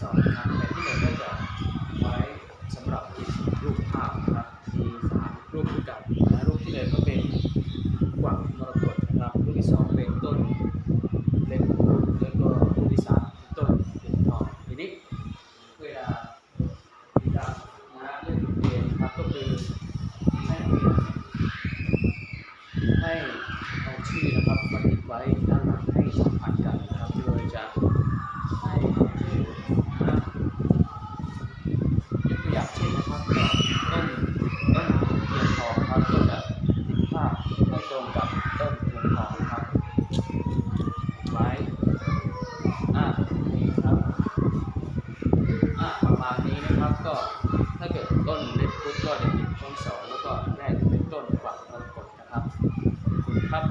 สองครับแผ่นที่หนึ่งก็จะไว้สำหรับพิมพ์รูปภาพนะครับมีสามรูปด้วยกันนะรูปที่หนึ่งก็เป็นกวางมรกตนะครับรูปที่สองเป็นต้นเล็บรูปแล้วก็รูปที่สามต้นเหรีทองทีนี้เวลาปีดานะเล่นเรียนครับก็คือให้เรียนให้เอาชื่อนะครับมาติดไว้ด้านหลังให้สัมผัสกันนะครับ ต้นต้นเทียทองครับก็จะาพไม่ตรงกับต้นเทียทองไว้อ่านี่ครับอ่าประมาณนี้นะครับก็ถ้าเกิดต้นเล็กพุทก็จะติดช่องสองแล้วก็แรกเป็นต้นกวักมรกตนะครับครับ